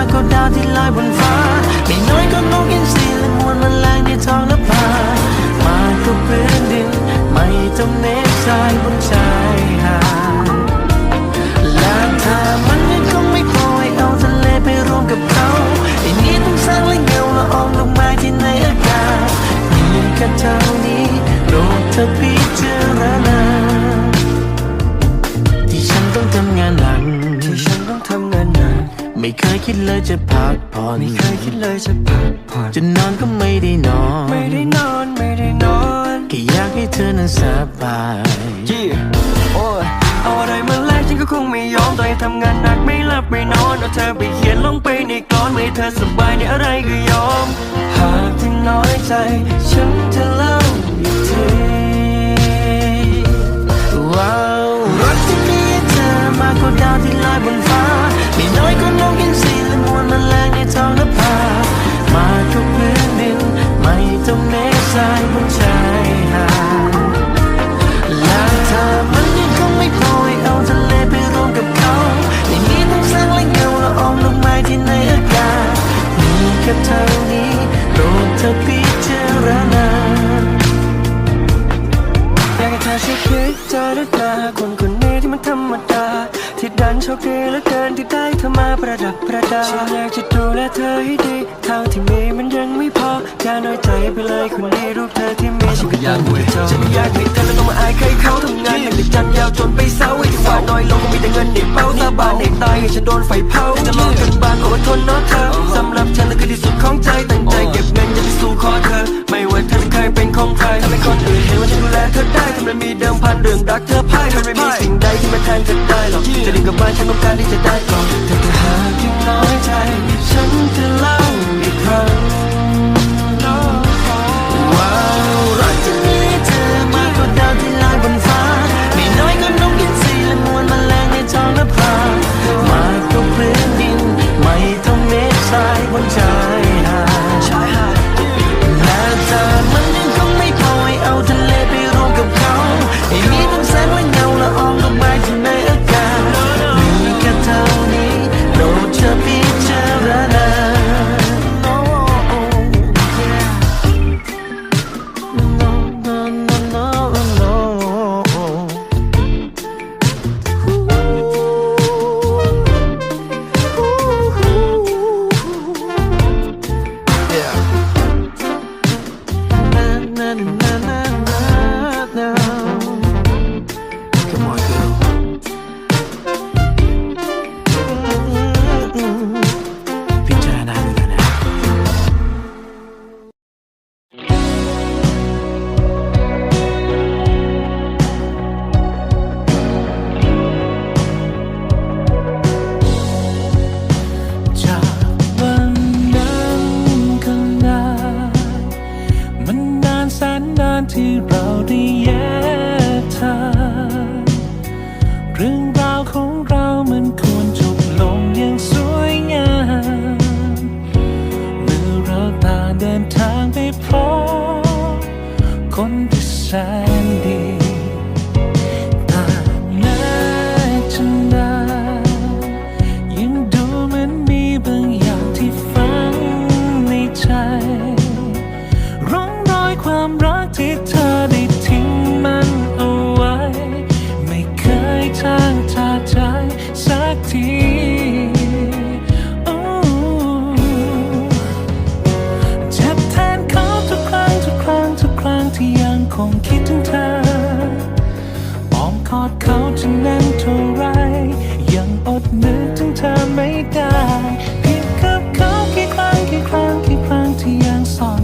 อมากกว่าดาวที่ล จะพักผ่อนจะนอนก็ไม่ได้นอน ไม่ได้นอน ไม่ได้นอนแค่อยากให้เธอนั้นสบายยี่โอ้ยเอาอะไรมาแลกฉันก็คงไม่ยอมต่อให้ทำงานหนักไม่หลับไม่นอนเอาเธอไปเขียนลงไปในกลอนไม่ให้เธอสบายในอะไรก็ยอม หากที่น้อยใจ ฉันจะเล่าอีกทีว้าวรักที่มีเธอมากกว่าดาวที่ลอยบนฟ้าไม่น้อยก็นกอินท ต้อง จันยาวจนไปเศร้าไอ้ที่ว่าน้อยลงก็มีแต่เงินในเป้าสาบานในตายให้ฉันโดนไฟเผาจะลองกันบ้างก็อดทนเนาะเธอสำหรับฉันนั่นคือที่สุดของใจตั้งใจเก็บเงินจะไปสู่ขอเธอ ไม่ว่าเธอจะเคยเป็นของใครทำให้คนอื่นเห็นว่าฉันดูแลเธอได้ทำไมมีเดิมพันเรื่องรักเธอพ่ายทำไมมีสิ่งใดที่มาแทนเธอได้หรอกจะดึงกลับมาฉันต้องการที่จะได้ก่อนแต่ถ้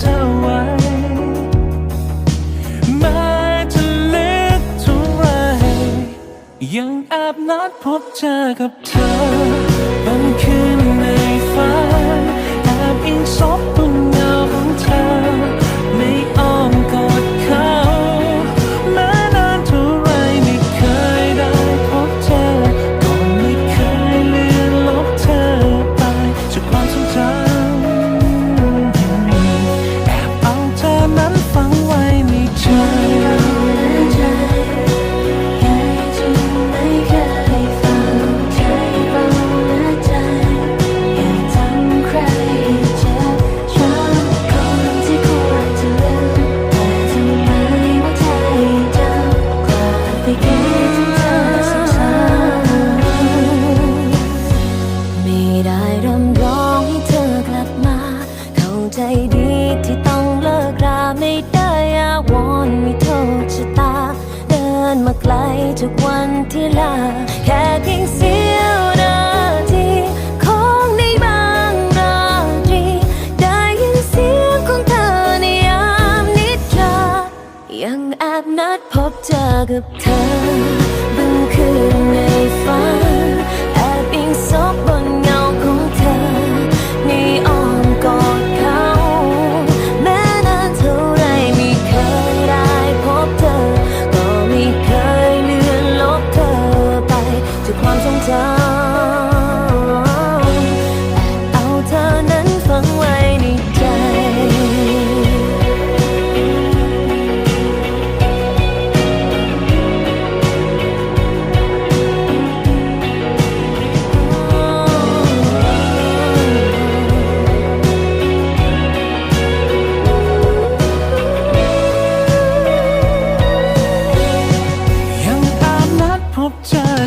เธอไว้แม้จะลึกเท่าไรยังแอบนัดพบเจอกับเธอบางคืนในฝันแอบอิงซบ ทุกวันที่ลา 혼자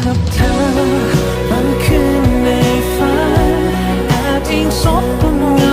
กับเธอบังคืนในฝันแอบอิงซบบนเงา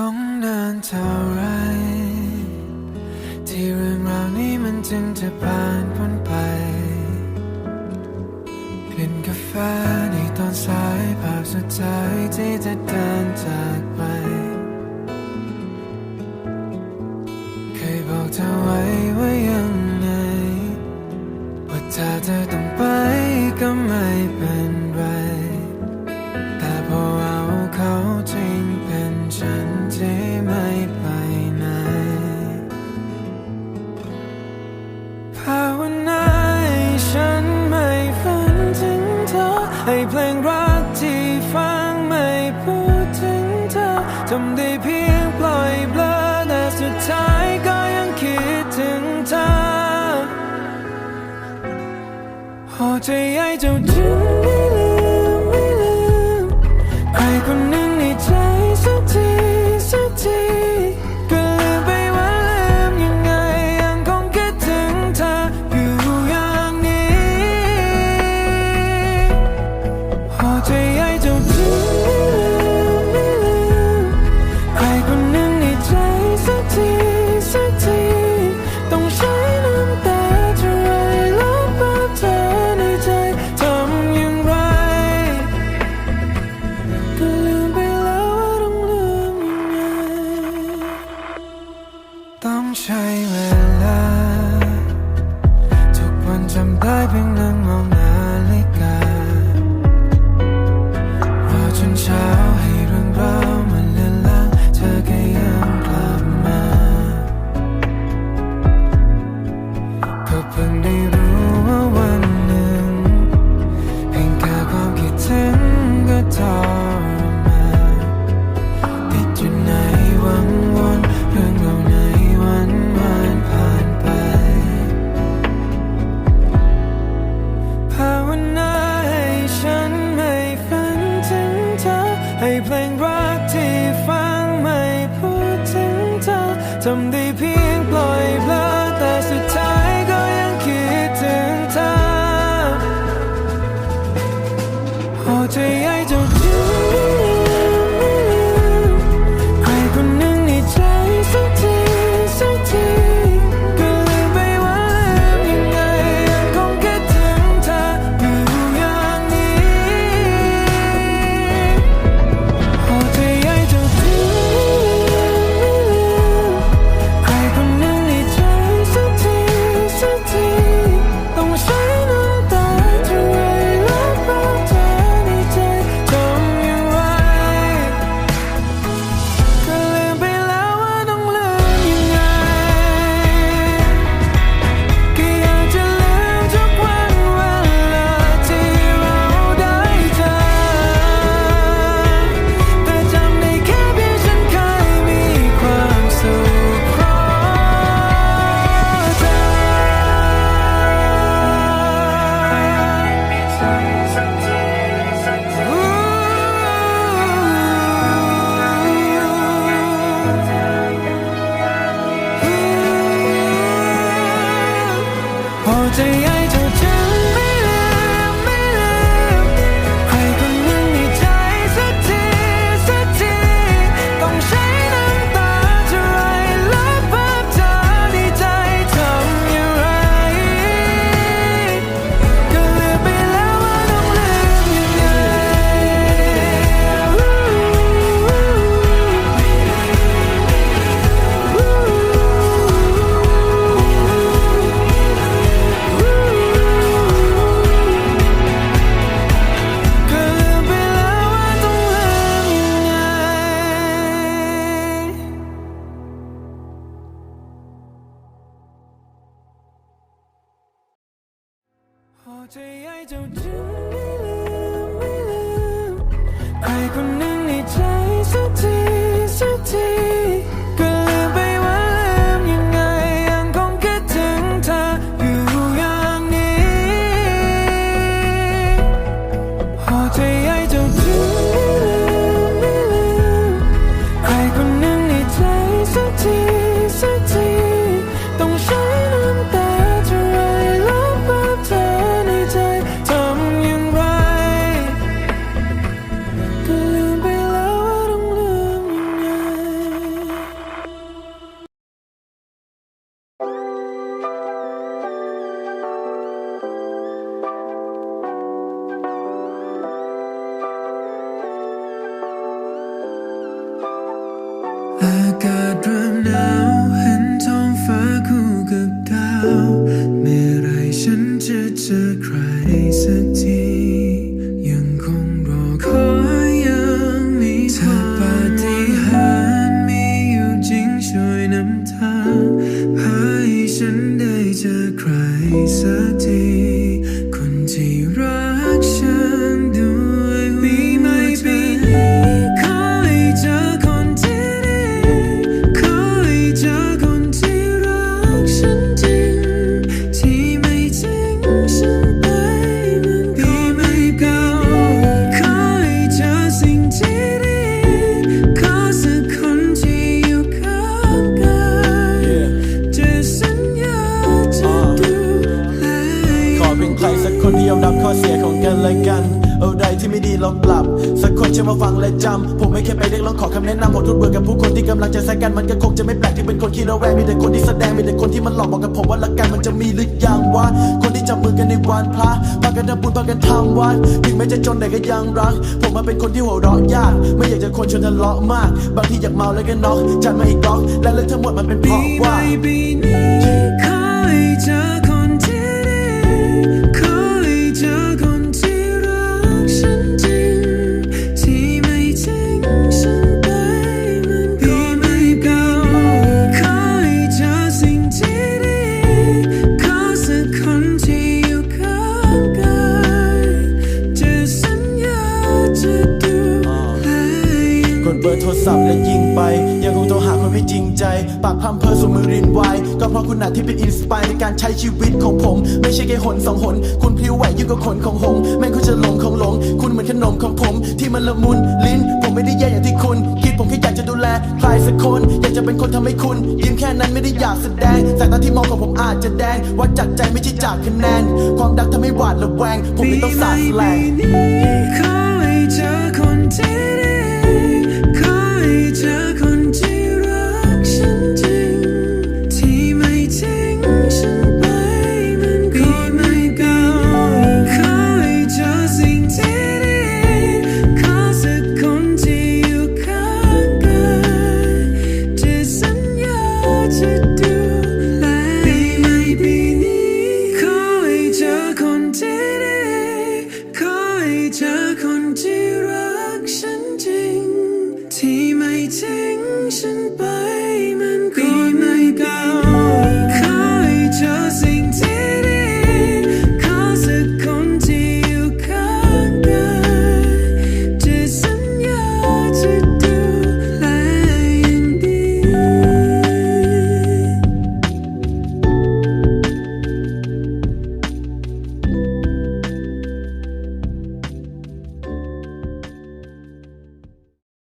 ต้องนานเท่าไร ที่เรื่องราวนี้มันจึงจะผ่านพ้นไป กลิ่นกาแฟในตอนสายภาพสุดท้ายที่จะเดิน พอใจไที่เระแวงมีแต่คนที่แสดงมีแต่คนที่มันหลอกบอกกับผมว่าละกกันมันจะมีหรือยังวะคนที่จับมือกันในวันพระพากันทำบุญพากันทำวัดถึงแม้จะจนแต่ก็ยังรัก ผมมาเป็นคนที่หัวเราะยาก ไม่อยากจะคนชวนทะเลาะมาก บางทีอยากเมาแล้วก็น็อกจัดมาอีกล็อกและเรื่องทั้งหมดมันเป็นเพราะว่า เบอร์โทรศัพท์และยิงไป ยังคงโทรหาคนไม่จริงใจ ปากพร่ำเพ้อสมือรินไวก็เพราะคุณน่ะที่เป็นอินสปายในการใช้ชีวิตของผม ไม่ใช่แค่หนสองหน คุณพลิ้วไหวยิ่งกว่าขนของหงแม่งคุณจะหลงของหลง คุณเหมือนขนมของผม ที่มันละมุนลิ้น ผมไม่ได้แย่อย่างที่คุณ คิดผมแค่อยากจะดูแลใครสักคน อยากจะเป็นคนทำให้คุณยิ้มแค่นั้นไม่ได้อยากแสดงสายตาที่มองของผมอาจจะแดงว่าจากใจไม่ใช่จากคะแนน ความดักทำให้หวาดระแวง ผมไม่ต้องสาดแสลง